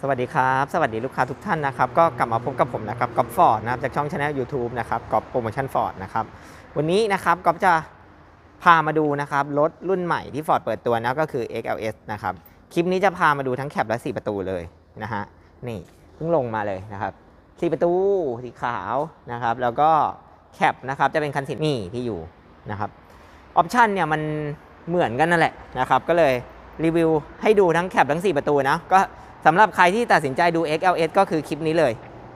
สวัสดีครับ สวัสดีลูกค้าทุกท่านนะครับ ก็กลับมาพบกับผมนะครับก๊อฟฟอร์ดนะครับจากช่องช anel YouTube นะครับก๊อฟโปรโมชั่นฟอร์ดนะครับวันนี้นะครับก๊อฟจะพามาดูนะครับรถรุ่นใหม่ที่ฟอร์ดเปิดตัวนะก็คือ XLS นะครับคลิปนี้จะพามาดูทั้งแคปและ 4 ประตูเลยนะฮะนี่เพิ่งลงมาเลยนะครับ4ประตูสีขาวนะครับแล้วก็แคปนะครับจะเป็นคันสีนี่ที่อยู่นะครับออปชันเนี่ยมันเหมือนกันนั่นแหละนะครับก็เลยรีวิวให้ดูทั้งแคปทั้ง 4 ประตูนะก็ สำหรับใครที่ตัดสินใจดู XLS ก็คือคลิปนี้เลย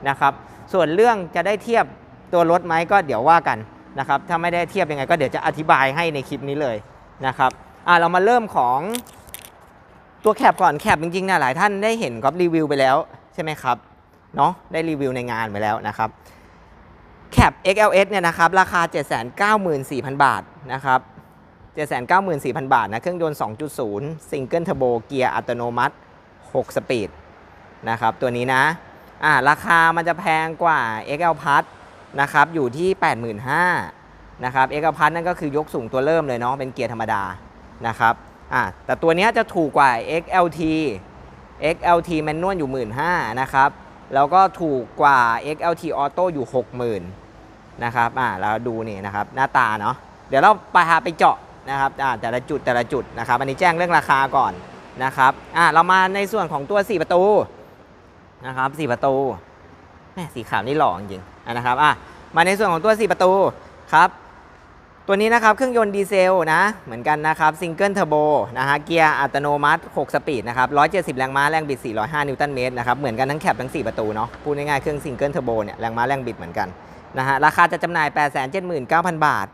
นะครับ ส่วนเรื่องจะได้เทียบตัวรถไหมก็เดี๋ยวว่ากันนะครับ ถ้าไม่ได้เทียบยังไงก็เดี๋ยวจะอธิบายให้ในคลิปนี้เลยนะครับอะเรามาเริ่มของตัวแคปก่อนแคปจริงๆนะหลายท่านได้เห็นก๊อฟรีวิวไปแล้วใช่ไหมครับเนาะได้รีวิวในงานไปแล้วนะครับแคป XLS เนี่ยนะครับราคา 794,000 บาทนะครับ794,000 บาทนะเครื่องยนต์ 2.0 ซิงเกิลเทอร์โบเกียร์อัตโนมัติ 6 สปีดนะครับตัวนี้นะอ่าราคามันจะแพงกว่า XL Plus นะครับอยู่ที่ 85,000นะครับ XL Plus นั่นก็คือยกสูงตัวเริ่มเลยเนาะเป็นเกียร์ธรรมดานะครับอ่าแต่ตัวนี้จะถูกกว่า XLT XLT Manual อยู่ 15,000นะครับแล้วก็ถูกกว่า XLT Auto อยู่ 60,000นะครับอ่าเราดูนี่นะครับหน้าตาเนาะเดี๋ยวเราไปหาไปเจาะนะครับอ่าแต่ละจุดแต่ละจุดนะครับอันนี้แจ้งเรื่องราคาก่อน นะครับอะเรามาในส่วนของตัว 4 ประตูนะครับ4ประตูแม่สีขาวนี่หล่อจริงๆอะนะครับอะมาในส่วนของตัว 4 ประตูครับตัวนี้นะครับเครื่องยนต์ดีเซลนะเหมือนกันนะครับซิงเกิลเทอร์โบนะฮะเกียร์อัตโนมัติ 6 สปีดนะครับ170 แรงม้าแรงบิด 405 นิวตันเมตรนะครับเหมือนกันทั้งแคปทั้ง 4 ประตูเนาะพูดง่ายๆเครื่องซิงเกิลเทอร์โบเนี่ยแรงม้าแรงบิดเหมือนกันนะฮะราคาจะจำหน่าย 879,000 บาท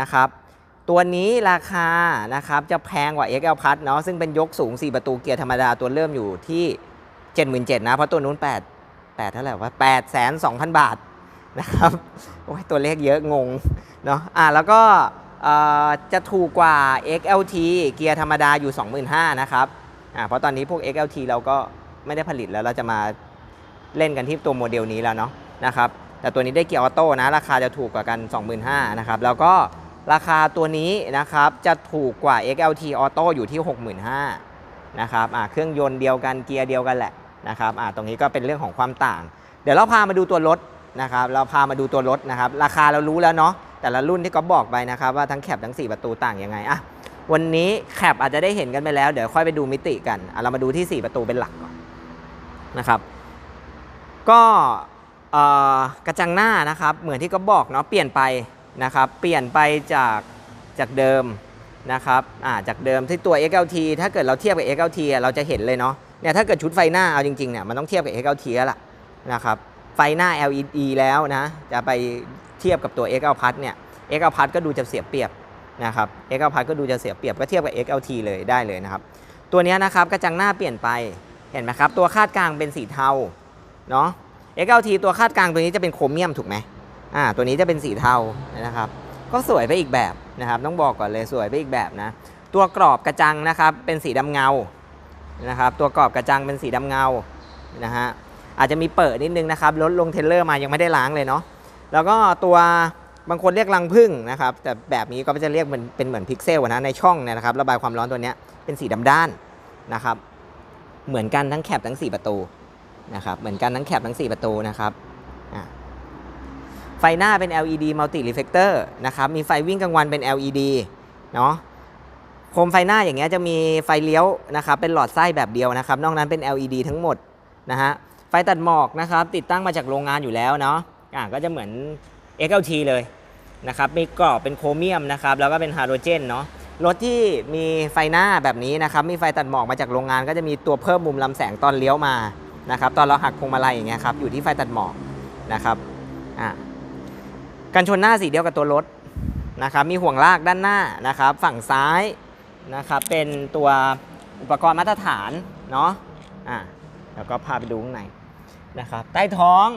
นะครับ ตัวนี้ราคานะครับจะแพงกว่า XL Plus เนาะซึ่งเป็นยกสูง 4 ประตูเกียร์ธรรมดาตัวเริ่มอยู่ที่ 77,000นะ เพราะตัวนู้น 8 8 เท่าไหร่วะ8 2 0 0 0 บาทนะครับโอ้ยตัวเลขเยอะงงเนาะอะแล้วก็จะถูกกว่า XLT เกียร์ธรรมดาอยู่ 25,000นะครับอะเพราะตอนนี้พวก XLT เราก็ไม่ได้ผลิตแล้วเราจะมาเล่นกันที่ตัวโมเดลนี้แล้วเนาะนะครับแต่ตัวนี้ได้เกียร์ออโต้นะราคาจะถูกกว่ากัน 25,000นะครับแล้วก็ ราคาตัวนี้นะครับจะถูกกว่า XLT Auto อยู่ที่ 65,000นะครับอ่าเครื่องยนต์เดียวกันเกียร์เดียวกันแหละนะครับอ่าตรงนี้ก็เป็นเรื่องของความต่าง เดี๋ยวเราพามาดูตัวรถนะครับเราพามาดูตัวรถนะครับราคาเรารู้แล้วเนาะแต่ละรุ่นที่ก็บอกไปนะครับว่าทั้งแคปทั้ง 4 ประตูต่างยังไงอะวันนี้แคปอาจจะได้เห็นกันไปแล้ว เดี๋ยวค่อยไปดูมิติกันอะเรามาดูที่ 4 ประตูเป็นหลักก่อนนะครับก็กระจังหน้านะครับเหมือนที่ก็บอกเนาะเปลี่ยนไป นะครับเปลี่ยนไปจากจากเดิมนะครับอ่าจากเดิมที่ตัว XLT ถ้าเกิดเราเทียบกับ XLT อะเราจะเห็นเลยเนาะเนี่ยถ้าเกิดชุดไฟหน้าเอาจริงๆเนี่ยมันต้องเทียบกับ XLT แล้วล่ะนะครับไฟหน้า LED แล้วนะจะไปเทียบกับตัว XL Plus เนี่ย XL Plus ก็ดูจะเสียเปรียบนะครับ XL Plus ก็ดูจะเสียเปรียบก็เทียบกับ XLT เลยได้เลยนะครับตัวนี้นะครับกระจังหน้าเปลี่ยนไปเห็นไหมครับตัวคาดกลางเป็นสีเทาเนาะ XLT ตัวคาดกลางตัวนี้จะเป็นโครเมียมถูกไหม อ่าตัวนี้จะเป็นสีเทานะครับ ก็สวยไปอีกแบบนะครับ ต้องบอกก่อนเลยสวยไปอีกแบบนะ ตัวกรอบกระจังนะครับเป็นสีดำเงานะครับ ตัวกรอบกระจังเป็นสีดำเงานะฮะอาจจะมีเปิดนิดนึงนะครับรถลงเทเลอร์มายังไม่ได้ล้างเลยเนาะแล้วก็ตัวบางคนเรียกรังผึ้งนะครับ แต่แบบนี้ก็จะเรียกมันเป็นเหมือนพิกเซลนะในช่องเนี่ยนะครับ ระบายความร้อนตัวนี้เป็นสีดำด้านนะครับ เหมือนกันทั้งแคปทั้ง 4 ประตูนะครับเหมือนกันทั้งแคปทั้ง 4 ประตูนะครับ ไฟหน้าเป็น LED multi reflector นะครับมีไฟวิ่งกลางวันเป็น LED เนาะโคมไฟหน้าอย่างเงี้ยจะมีไฟเลี้ยวนะครับเป็นหลอดไส้แบบเดียวนะครับนอกนั้นเป็น LED ทั้งหมดนะฮะไฟตัดหมอกนะครับติดตั้งมาจากโรงงานอยู่แล้วเนาะอะก็จะเหมือน XLT เลยนะครับมีกรอบเป็นโครเมียมนะครับแล้วก็เป็นไฮโดรเจนเนาะรถที่มีไฟหน้าแบบนี้นะครับมีไฟตัดหมอกมาจากโรงงาน ก็จะมีตัวเพิ่มมุมลำแสงตอนเลี้ยวมานะครับตอนเราหักพวงมาลัยอย่างเงี้ยครับอยู่ที่ไฟตัดหมอกนะครับอะ กันชนหน้าสีเดียวกับตัวรถนะครับ มีห่วงลากด้านหน้านะครับ ฝั่งซ้ายนะครับ เป็นตัวอุปกรณ์มาตรฐานเนาะอะแล้วก็พาไปดูข้างในนะครับ ใต้ท้อง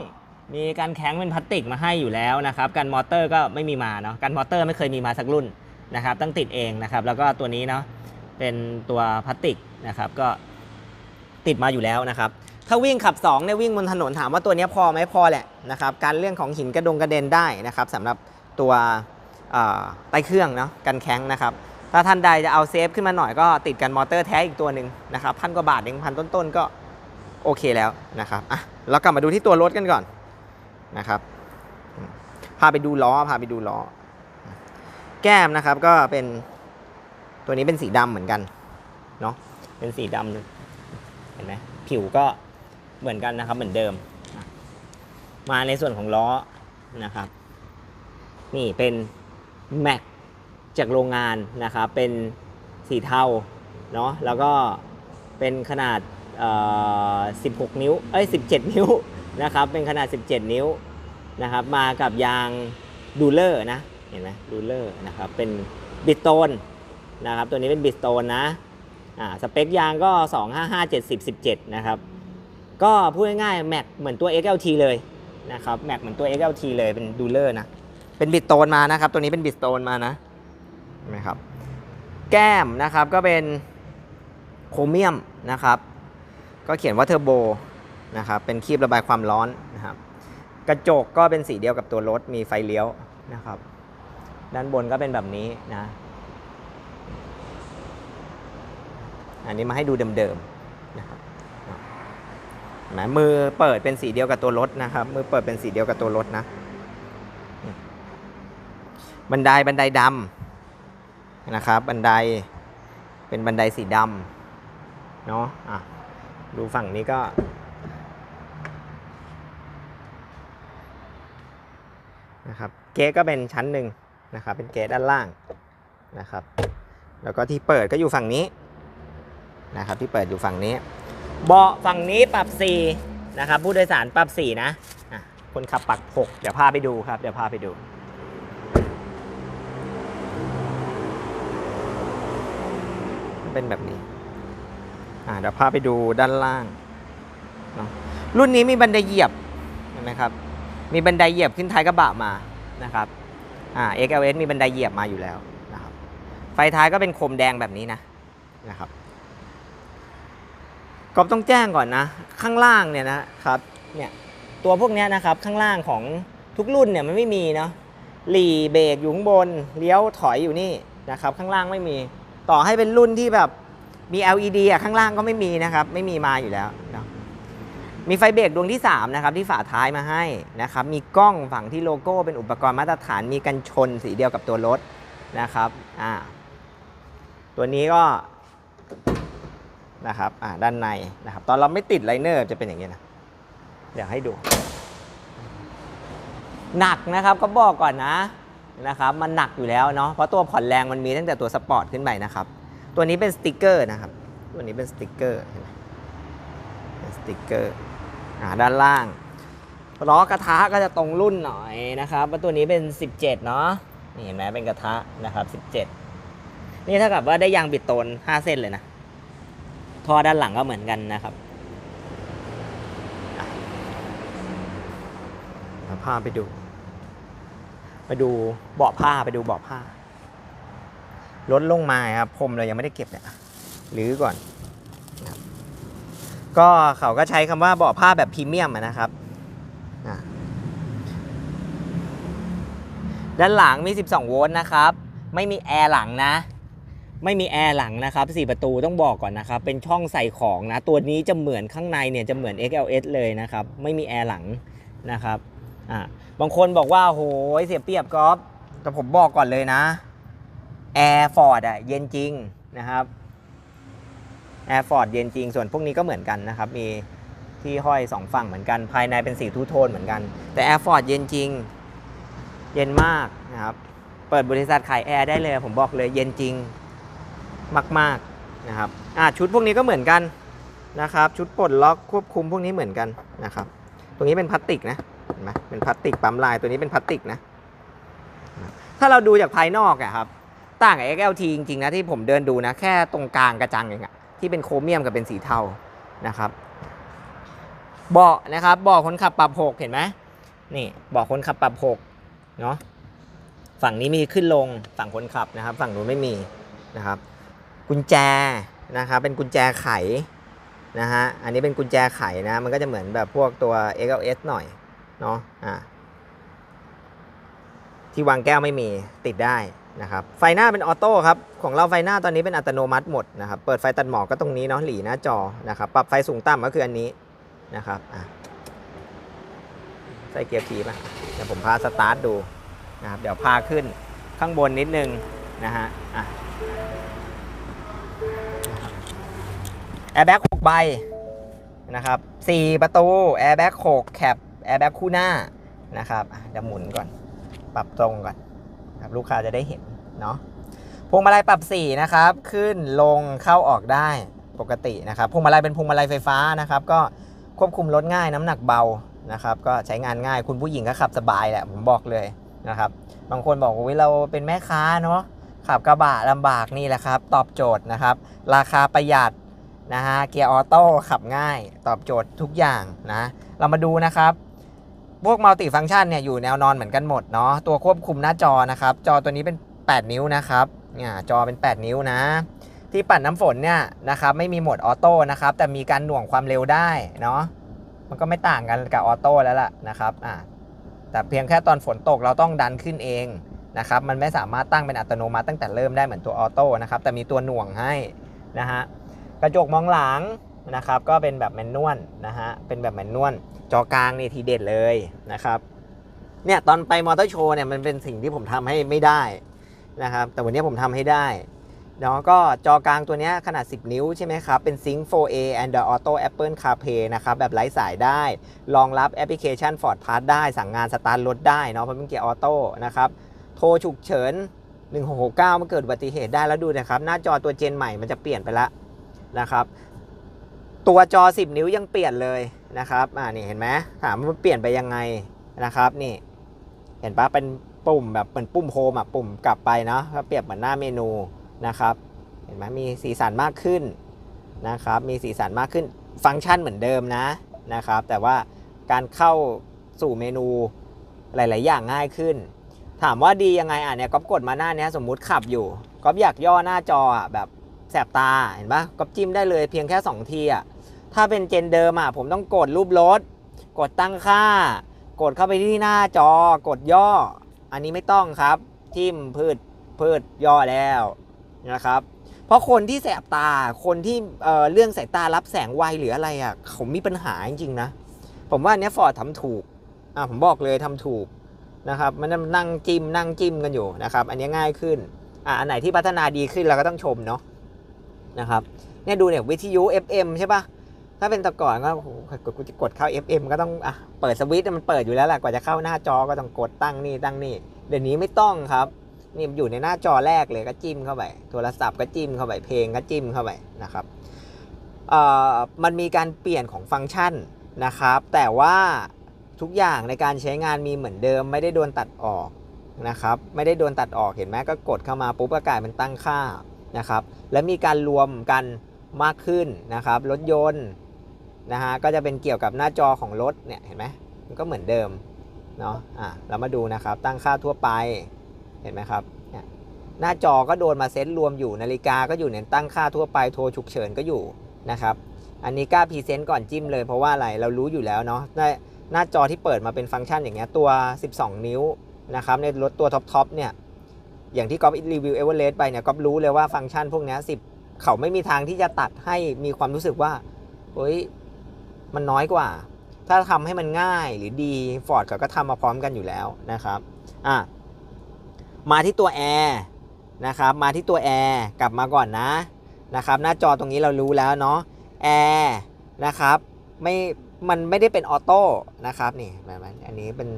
มีการแข็งเป็นพลาสติกมาให้อยู่แล้วนะครับกันมอเตอร์ก็ไม่มีมาเนาะกันมอเตอร์ไม่เคยมีมาสักรุ่นนะครับต้องติดเองนะครับ แล้วก็ตัวนี้เนาะเป็นตัวพลาสติกนะครับ ก็ติดมาอยู่แล้วนะครับ ถ้าวิ่งขับ2เนี่ยวิ่งบนถนนถามว่าตัวนี้พอไหมพอแหละนะครับการเรื่องของหินกระดงกระเด็นได้นะครับสำหรับตัวใต้เครื่องเนาะกันแข้งนะครับถ้าท่านใดจะเอาเซฟขึ้นมาหน่อยก็ติดกันมอเตอร์แท้อีกตัวหนึ่งนะครับพันกว่าบาทเองพันต้นๆก็โอเคแล้วนะครับอะเรากลับมาดูที่ตัวรถกันก่อนนะครับพาไปดูล้อพาไปดูล้อ แก้มนะครับก็เป็นตัวนี้เป็นสีดำเหมือนกันเนาะเป็นสีดำเห็นไหมผิวก็ เหมือนกันนะครับเหมือนเดิม มาในส่วนของล้อนะครับ นี่เป็นแม็กจากโรงงานนะครับเป็นสีเทาเนาะแล้วก็เป็นขนาดเอ่อ16 นิ้วเอ้ย 17 นิ้วนะครับเป็นขนาด 17 นิ้วนะครับมากับยางดูเลอร์นะเห็นไหมดูเลอร์นะครับเป็นบิสโตนนะครับตัวนี้เป็นบิสโตนนะอ่าสเปคยางก็ 255 70 17 นะครับ ก็พูดง่ายๆแม็กเหมือนตัว XLT เลยนะครับแม็กเหมือนตัว XLT เลยเป็นดูเลอร์นะ เป็นบิดโตนมานะครับ ตัวนี้เป็นบิดโตนมานะเห็นไหมครับ แก้มนะครับก็เป็นโครเมียมนะครับ ก็เขียนว่าเทอร์โบนะครับเป็นครีบระบายความร้อนนะครับ กระจกก็เป็นสีเดียวกับตัวรถมีไฟเลี้ยวนะครับ ด้านบนก็เป็นแบบนี้นะ อันนี้มาให้ดูเดิมๆนะครับ นไหมมือเปิดเป็นสีเดียวกับตัวรถนะครับ มือเปิดเป็นสีเดียวกับตัวรถนะ บันไดบันไดดำนะครับ บันไดเป็นบันไดสีดำเนาะอะดูฝั่งนี้ก็ นะครับเกตก็เป็นชั้นหนึ่งนะครับ เป็นเกตด้านล่างนะครับ แล้วก็ที่เปิดก็อยู่ฝั่งนี้นะครับ ที่เปิดอยู่ฝั่งนี้ เบาะฝั่งนี้ปรับ 4 นะครับ ผู้โดยสารปรับ 4 นะะคนขับปรับ6เดี๋ยวพาไปดูครับ เดี๋ยวพาไปดูเป็นแบบนี้ อ่าเดี๋ยวพาไปดูด้านล่างเนาะรุ่นนี้มีบันไดเหยียบเห็นไหมครับ มีบันไดเหยียบขึ้นท้ายกระบะมานะครับ อ่า XLS มีบันไดเหยียบมาอยู่แล้วนะครับ ไฟท้ายก็เป็นโคมแดงแบบนี้นะนะครับ ก็ต้องแจ้งก่อนนะ ข้างล่างเนี่ยนะครับเนี่ยตัวพวกนี้นะครับข้างล่างของทุกรุ่นเนี่ยมันไม่มีเนาะหลีเบรกอยู่ข้างบนเลี้ยวถอยอยู่นี่นะครับข้างล่างไม่มี ต่อให้เป็นรุ่นที่แบบมี LED อะข้างล่างก็ไม่มีนะครับ ไม่มีมาอยู่แล้วนะมีไฟเบรกดวงที่ 3 นะครับ ที่ฝาท้ายมาให้นะครับ มีกล้องฝั่งที่โลโก้เป็นอุปกรณ์มาตรฐานมีกันชนสีเดียวกับตัวรถนะครับอ่าตัวนี้ก็ นะครับอ่าด้านในนะครับ ตอนเราไม่ติดไลเนอร์จะเป็นอย่างนี้นะเดี๋ยวให้ดู หนักนะครับก็บอกก่อนนะนะครับ มันหนักอยู่แล้วเนาะเพราะตัวผ่อนแรงมันมีตั้งแต่ตัวสปอร์ตขึ้นไปนะครับ ตัวนี้เป็นสติกเกอร์นะครับ ตัวนี้เป็นสติกเกอร์เห็นไหมเป็นสติกเกอร์อ่าด้านล่างล้อกระทะก็จะตรงรุ่นหน่อยนะครับตัวนี้เป็น 17 เนาะนี่เห็นไหมเป็นกระทะนะครับ 17 นี่เท่ากับว่าได้ยางบิดโตน 5 เส้นเลยนะ ท่อด้านหลังก็เหมือนกันนะครับอะเอาผ้าไปดู ไปดูเบาะผ้าไปดูเบาะผ้าลดลงมาครับพรมเรายังไม่ได้เก็บเนี่ยหรือก่อน ก็เขาก็ใช้คำว่าเบาะผ้าแบบพรีเมียมนะครับด้านหลังมี 12 โวลต์นะครับ ไม่มีแอร์หลังนะ ไม่มีแอร์หลังนะครับ4ประตูต้องบอกก่อนนะครับ เป็นช่องใส่ของนะ ตัวนี้จะเหมือนข้างในเนี่ยจะเหมือน XLS เลยนะครับ ไม่มีแอร์หลังนะครับอ่าบางคนบอกว่าโหยเสียเปรียบกอล์ฟแต่ผมบอกก่อนเลยนะแอร์ฟอร์ดอะเย็นจริงนะครับแอร์ฟอร์ดเย็นจริง ส่วนพวกนี้ก็เหมือนกันนะครับ มีที่ห้อยสองฝั่งเหมือนกัน ภายในเป็นสีทูโทนเหมือนกัน แต่แอร์ฟอร์ดเย็นจริง เย็นมากนะครับ เปิดบริษัทขายแอร์ได้เลย ผมบอกเลยเย็นจริง มากๆนะครับอะชุดพวกนี้ก็เหมือนกันนะครับ ชุดปลดล็อกควบคุมพวกนี้เหมือนกันนะครับ ตรงนี้เป็นพลาสติกนะเห็นไหมเป็นพลาสติกปั๊มลายตัวนี้เป็นพลาสติกนะ ถ้าเราดูจากภายนอกอะครับต่างกับ XLT จริงๆนะที่ผมเดินดูนะแค่ตรงกลางกระจังเองอะที่เป็นโครเมียมกับเป็นสีเทานะครับเบาะนะครับเบาะคนขับปรับหกเห็นไหมนี่เบาะคนขับปรับหกเนาะฝั่งนี้มีขึ้นลงฝั่งคนขับนะครับ ฝั่งนู้นไม่มีนะครับ กุญแจนะครับเป็นกุญแจไขนะฮะอันนี้เป็นกุญแจไขนะ มันก็จะเหมือนแบบพวกตัว XLS หน่อยเนาะอ่าที่วางแก้วไม่มีติดได้นะครับไฟหน้าเป็นออโต้ครับของเราไฟหน้าตอนนี้เป็นอัตโนมัติหมดนะครับเปิดไฟตัดหมอกก็ตรงนี้เนาะหลีหน้าจอนะครับปรับไฟสูงต่ำก็คืออันนี้นะครับอะใส่เกียร์พีป่ะเดี๋ยวผมพาสตาร์ทดูนะครับเดี๋ยวพาขึ้นข้างบนนิดนึงนะฮะอะ ร์แบ็ก6ใบนะครับ4ประตูแอร์แบ็ก6แคปแอร์แบ็กคู่หน้านะครับอะเดี๋ยวหมุนก่อน ปรับตรงก่อนครับลูกค้าจะได้เห็นเนาะพวงมาลัยปรับสีนะครับ ขึ้นลงเข้าออกได้ปกตินะครับพวงมาลัยเป็นพวงมาลัยไฟฟ้านะครับ ก็ควบคุมรถง่ายน้ำหนักเบานะครับ ก็ใช้งานง่ายคุณผู้หญิงก็ขับสบายแหละผมบอกเลยนะครับ บางคนบอกว่าเราเป็นแม่ค้าเนาะขับกระบะลำบากนี่แหละครับ ตอบโจทย์นะครับ ราคาประหยัด นะฮะเกียร์ออโต้ขับง่ายตอบโจทย์ทุกอย่างนะ เรามาดูนะครับ พวกมัลติฟัง c t ชันเนี่ยอยู่แนวนอนเหมือนกันหมดเนาะตัวควบคุมหน้าจอนะครับ จอตัวนี้เป็น 8 นิ้วนะครับเนี่ยจอเป็น 8 นิ้วนะ ที่ปัดน้ำฝนเนี่ยนะครับไม่มีโหมดออโต้นะครับ แต่มีการหน่วงความเร็วได้เนาะมันก็ไม่ต่างกันกับออโต้แล้วล่ะนะครับอ่าแต่เพียงแค่ตอนฝนตกเราต้องดันขึ้นเองนะครับมันไม่สามารถตั้งเป็นอัตโนมัติตั้งแต่เริ่มได้เหมือนตัวออโต้นะครับแต่มีตัวหน่วงให้นะฮะ กระจกมองหลังนะครับก็เป็นแบบแมนนวลนะฮะเป็นแบบแมนนวลจอกลางนี่ทีเด็ดเลยนะครับเนี่ยตอนไปมอเตอร์โชว์เนี่ยมันเป็นสิ่งที่ผมทำให้ไม่ได้นะครับแต่วันนี้ผมทำให้ได้เนาะก็จอกลางตัวเนี้ยขนาด 10 นิ้วใช่ไหมครับ เป็น Sync 4A and the Auto Apple CarPlay นะครับ แบบไร้สายได้ รองรับแอปพลิเคชัน Ford Pass ได้ สั่งงานสตาร์ทรถได้เนาะเพราะเป็นเกียร์ออโต้นะครับ โทรฉุกเฉิน 1669 มันเกิดอุบัติเหตุได้แล้วดูนะครับ หน้าจอตัวเจนใหม่มันจะเปลี่ยนไปละ นะครับ ตัวจอ 10 นิ้วยังเปลี่ยนเลยนะครับอ่านี่เห็นไหมถามว่ามันเปลี่ยนไปยังไงนะครับนี่เห็นปะเป็นปุ่มแบบเหมือนปุ่มโฮมอะปุ่มกลับไปเนาะก็เปรียบเหมือนหน้าเมนูนะครับ เห็นไหมมีสีสันมากขึ้นนะครับ มีสีสันมากขึ้นฟังก์ชันเหมือนเดิมนะนะครับ แต่ว่าการเข้าสู่เมนูหลาย ๆ อย่างง่ายขึ้น ถามว่าดียังไงอะเนี่ยก๊อฟกดมาหน้านี้สมมุติขับอยู่ก๊อฟอยากย่อหน้าจออะแบบ แสบตาเห็นปะก๊อฟจิ้มได้เลยเพียงแค่ 2 ทีอะถ้าเป็นเจนเดิมอะผมต้องกดรูปรถ กดตั้งค่า กดเข้าไปที่หน้าจอกดย่อ อันนี้ไม่ต้องครับ จิ้มพืชพืชย่อแล้วนะครับเพราะคนที่แสบตาคนที่เอ่อเรื่องสายตารับแสงไวหรืออะไรอะเขามีปัญหาจริงๆนะ ผมว่าอันเนี้ยฟอร์ดทำถูกอะผมบอกเลยทำถูกนะครับมันนั่งจิ้มนั่งจิ้มกันอยู่นะครับ อันนี้ง่ายขึ้นอะอันไหนที่พัฒนาดีขึ้นเราก็ต้องชมเนาะ นะครับเนี่ยดูเนี่ยวิทยุ FM ใช่ปะถ้าเป็นแต่ก่อนก็กูจะกดเข้า FM ก็ต้องอะเปิดสวิตช์มันเปิดอยู่แล้วแหละกว่าจะเข้าหน้าจอก็ต้องกดตั้งนี่ตั้งนี่เดี๋ยวนี้ไม่ต้องครับนี่อยู่ในหน้าจอแรกเลยก็จิ้มเข้าไปโทรศัพท์ก็จิ้มเข้าไปเพลงก็จิ้มเข้าไปนะครับเอ่อมันมีการเปลี่ยนของฟังก์ชันนะครับ แต่ว่าทุกอย่างในการใช้งานมีเหมือนเดิม ไม่ได้โดนตัดออกนะครับ ไม่ได้โดนตัดออกเห็นไหมก็กดเข้ามาปุ๊บก็กลายเป็นตั้งค่า นะครับ และมีการรวมกันมากขึ้นนะครับ รถยนต์นะฮะก็จะเป็นเกี่ยวกับหน้าจอของรถเนี่ยเห็นไหมมันก็เหมือนเดิมเนาะอะเรามาดูนะครับ ตั้งค่าทั่วไปเห็นไหมครับเนี่ยหน้าจอก็โดนมาเซตรวมอยู่นาฬิกาก็อยู่ในตั้งค่าทั่วไปโทรฉุกเฉินก็อยู่นะครับ อันนี้กล้าพรีเซนต์ก่อนจิ้มเลยเพราะว่าอะไรเรารู้อยู่แล้วเนาะหน้าหน้าจอที่เปิดมาเป็นฟังก์ชันอย่างเงี้ยตัว 12 นิ้วนะครับในรถตัวท็อปๆเนี่ย อย่างที่ก๊อฟรีวิวเอเวอเรสต์ไปเนี่ยก๊อฟรู้เลยว่าฟังก์ชันพวกนี้ย10เขาไม่มีทางที่จะตัดให้มีความรู้สึกว่าเฮ้ยมันน้อยกว่า ถ้าทำให้มันง่ายหรือดีฟอร์ดเขาก็ทำมาพร้อมกันอยู่แล้วนะครับอะมาที่ตัวแอร์นะครับมาที่ตัวแอร์กลับมาก่อนนะนะครับหน้าจอตรงนี้เรารู้แล้วเนาะแอร์นะครับไม่มันไม่ได้เป็นออโต้นะครับนี่แบบนั้นอันนี้เป็น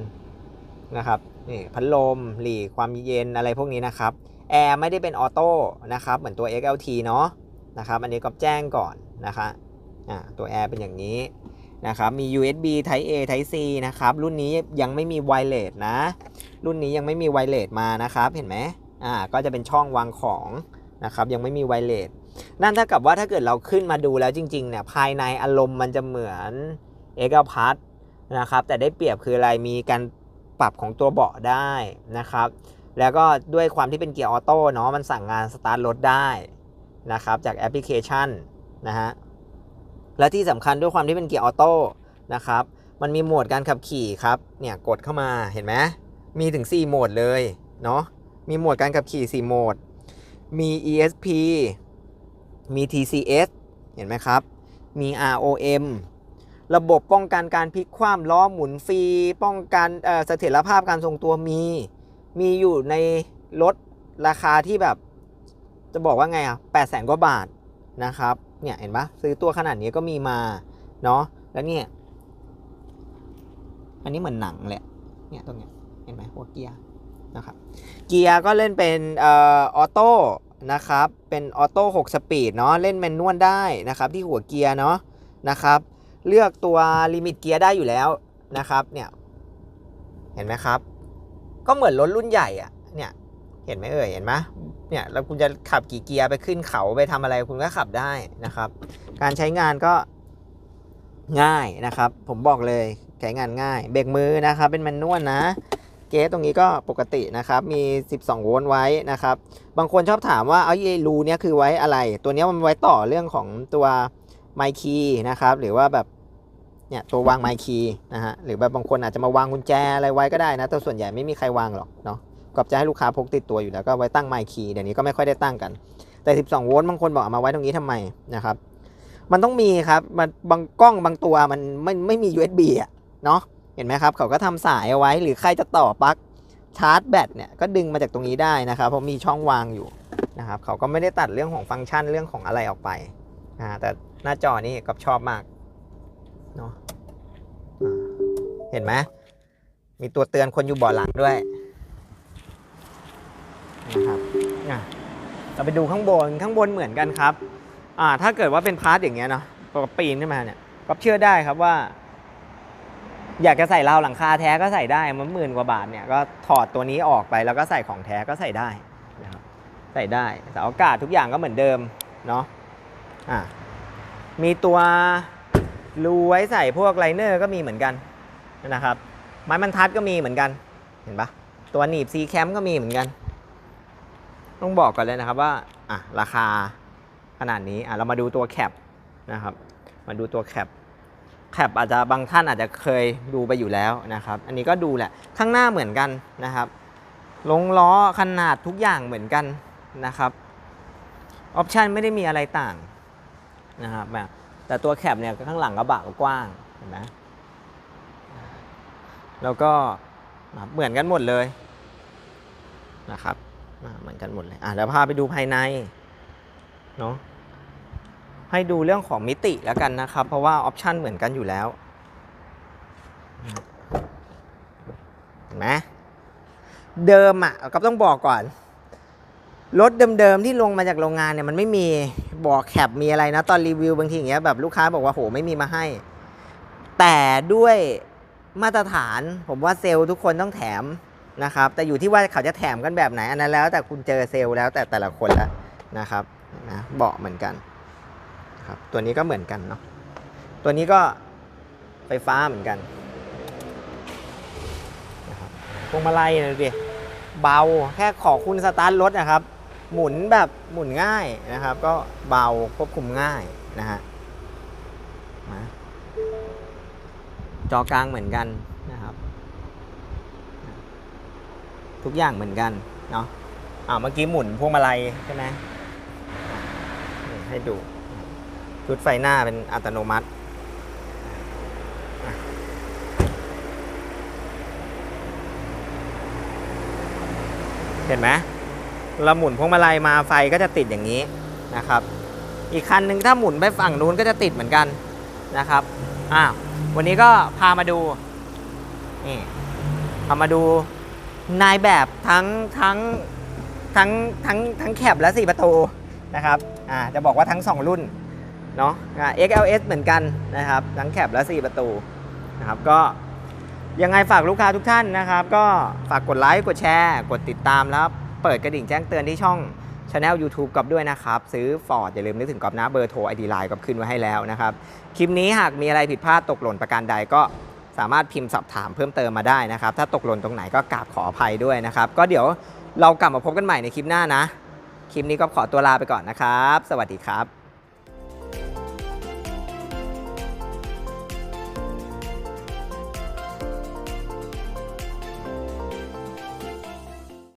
นะครับ นี่พัดลมหลีความเย็นอะไรพวกนี้นะครับแอร์ไม่ได้เป็นออโต้นะครับเหมือนตัว XLT เนาะนะครับอันนี้ก็แจ้งก่อนนะคะอ่าตัวแอร์เป็นอย่างนี้นะครับมี USB Type A Type C นะครับรุ่นนี้ยังไม่มีไวเลสนะ รุ่นนี้ยังไม่มีไวเลสมานะครับเห็นไหมอ่าก็จะเป็นช่องวางของนะครับยังไม่มีไวเลสนั่นเท่ากับว่าถ้าเกิดเราขึ้นมาดูแล้วจริงๆเนี่ยภายในอารมณ์มันจะเหมือนเอกพัทนะครับแต่ได้เปรียบคืออะไรมีการ ปรับของตัวเบาะได้นะครับ แล้วก็ด้วยความที่เป็นเกียร์ออโต้เนาะมันสั่งงานสตาร์ทรถได้นะครับจากแอปพลิเคชันนะฮะและที่สำคัญด้วยความที่เป็นเกียร์ออโต้นะครับมันมีโหมดการขับขี่ครับเนี่ยกดเข้ามาเห็นไหมมีถึง 4 โหมดเลยเนาะมีโหมดการขับขี่ 4 โหมด มี ESP มี TCS เห็นไหมครับ มี ROM ระบบป้องกันการพลิกคว่ำล้อหมุนฟรี ป้องกันเสถียรภาพการทรงตัวมี มีอยู่ในรถราคาที่แบบ จะบอกว่าไงอะแปดแสนกว่าบาทนะครับ เนี่ยเห็นปะซื้อตัวขนาดนี้ก็มีมา เนาะแล้วเนี่ย อันนี้เหมือนหนังเละ เนี่ยตรงเนี้ย เห็นไหมหัวเกียร์นะครับ เกียร์ก็เล่นเป็นออโต้นะครับ เป็นออโต้6สปีดเนาะ เล่นแมนนวลได้นะครับ ที่หัวเกียร์เนาะนะครับ เลือกตัวลิมิตเกียร์ได้อยู่แล้วนะครับเนี่ยเห็นไหมครับ ก็เหมือนรถรุ่นใหญ่อะเนี่ยเห็นไหมเอ่ยเห็นไหมเนี่ยแล้วคุณจะขับกี่เกียร์ไปขึ้นเขาไปทำอะไรคุณก็ขับได้นะครับ การใช้งานก็ง่ายนะครับ ผมบอกเลยใช้งานง่ายเบรกมือนะครับ เป็นแมนนวลนะเกสตรงนี้ก็ปกตินะครับ มี 12 โวลต์ไว้นะครับ บางคนชอบถามว่า เอาไอ้รูเนี้ยคือไว้อะไร ตัวเนี้ยมันไว้ต่อเรื่องของตัว ไมค์คีนะครับ หรือว่าแบบเนี่ยตัววางไมค์คีนะฮะหรือแบบบางคนอาจจะมาวางกุญแจอะไรไว้ก็ได้นะแต่ส่วนใหญ่ไม่มีใครวางหรอกเนาะก็จะให้ลูกค้าพกติดตัวอยู่แล้วก็ไว้ตั้งไมค์คีเดี๋ยวนี้ก็ไม่ค่อยได้ตั้งกัน แต่ 12 โวลต์บางคนบอกเอามาไว้ตรงนี้ทำไมนะครับ มันต้องมีครับมันบางกล้องบางตัวมันไม่ไม่มี USB อะเนาะเห็นไหมครับ เขาก็ทำสายเอาไว้หรือใครจะต่อปลั๊กชาร์จแบตเนี่ยก็ดึงมาจากตรงนี้ได้นะครับเพราะมีช่องวางอยู่นะครับเขาก็ไม่ได้ตัดเรื่องของฟังก์ชันเรื่องของอะไรออกไปนะแต่ หน้าจอนี่ก็ชอบมากเนาะเห็นไหมมีตัวเตือนคนอยู่เบาะหลังด้วยนะครับอะเราไปดูข้างบนข้างบนเหมือนกันครับอ่าถ้าเกิดว่าเป็นพาร์ทอย่างเงี้ยเนาะพอปีนขึ้นมาเนี่ยก็เชื่อได้ครับว่า อยากจะใส่ราวหลังคาแท้ก็ใส่ได้มันหมื่นกว่าบาทเนี่ยก็ถอดตัวนี้ออกไปแล้วก็ใส่ของแท้ก็ใส่ได้นะครับใส่ได้แต่อากาศทุกอย่างก็เหมือนเดิมเนาะอะ มีตัวรูไว้ใส่พวกไลเนอร์ก็มีเหมือนกันนะครับ ไม้บรรทัดก็มีเหมือนกัน เห็นปะตัวหนีบซีแคมก็มีเหมือนกัน ต้องบอกก่อนเลยนะครับว่าอะราคาขนาดนี้อะเรามาดูตัวแคปนะครับ มาดูตัวแคปแคปอาจจะบางท่านอาจจะเคยดูไปอยู่แล้วนะครับ อันนี้ก็ดูแหละ ข้างหน้าเหมือนกันนะครับ ลงล้อขนาดทุกอย่างเหมือนกันนะครับ ออปชันไม่ได้มีอะไรต่าง นะครับแต่ตัวแคปเนี่ยข้างหลังกระบะก็กว้างเห็นไหมแล้วก็เหมือนกันหมดเลยนะครับเหมือนกันหมดเลยอะเดี๋ยวพาไปดูภายในเนาะให้ดูเรื่องของมิติแล้วกันนะครับ เพราะว่าออปชันเหมือนกันอยู่แล้วเห็นไหมเดิมอะก็ต้องบอกก่อน รถเดิมๆที่ลงมาจากโรงงานเนี่ยมันไม่มีบอกแคปมีอะไรนะตอนรีวิวบางทีอย่างเงี้ยแบบลูกค้าบอกว่าโหไม่มีมาให้ แต่ด้วยมาตรฐานผมว่าเซลล์ทุกคนต้องแถมนะครับ แต่อยู่ที่ว่าเขาจะแถมกันแบบไหนอันนั้นแล้ว แต่คุณเจอเซลล์แล้วแต่แต่ละคนแล้วนะครับนะเบาะเหมือนกันครับตัวนี้ก็เหมือนกันเนาะตัวนี้ก็ไฟฟ้าเหมือนกันนะครับพวงมาลัยนะดูดิเบาแค่ขอคุณสตาร์ทรถนะครับ หมุนแบบหมุนง่ายนะครับ ก็เบาควบคุมง่ายนะฮะจอกลางเหมือนกันนะครับ ทุกอย่างเหมือนกันเนาะอ่าเมื่อกี้หมุนพวงมาลัยใช่ไหมให้ดูชุดไฟหน้าเป็นอัตโนมัติเห็นไหม เราหมุนพวงมาลัยมาไฟก็จะติดอย่างนี้นะครับ อีกคันหนึ่งถ้าหมุนไปฝั่งนู้นก็จะติดเหมือนกันนะครับอ่าวันนี้ก็พามาดูนี่พามาดูนายแบบทั้งทั้งทั้งทั้งทั้งแคบและสี่ประตูนะครับอ่าจะบอกว่าทั้งสองรุ่นเนาะอ่า XLS เหมือนกันนะครับทั้งแคบและ4ประตูนะครับก็ยังไงฝากลูกค้าทุกท่านนะครับ ก็ฝากกดไลค์กดแชร์ กดติดตามแล้ว เปิดกระดิ่งแจ้งเตือนที่ช่องช anel YouTube กับด้วยนะครับ ซื้อฟอร์ดอย่าลืมนึกถึงกอบนะเบอร์โทรอีดีไลน์กับขึ้นไว้ให้แล้วนะครับ คลิปนี้หากมีอะไรผิดพลาดตกหล่นประการใดก็สามารถพิมพ์สอบถามเพิ่มเติมมาได้นะครับ ถ้าตกหล่นตรงไหนก็กราบขออภัยด้วยนะครับ ก็เดี๋ยวเรากลับมาพบกันใหม่ในคลิปหน้านะ คลิปนี้ก็ขอตัวลาไปก่อนนะครับ สวัสดีครับ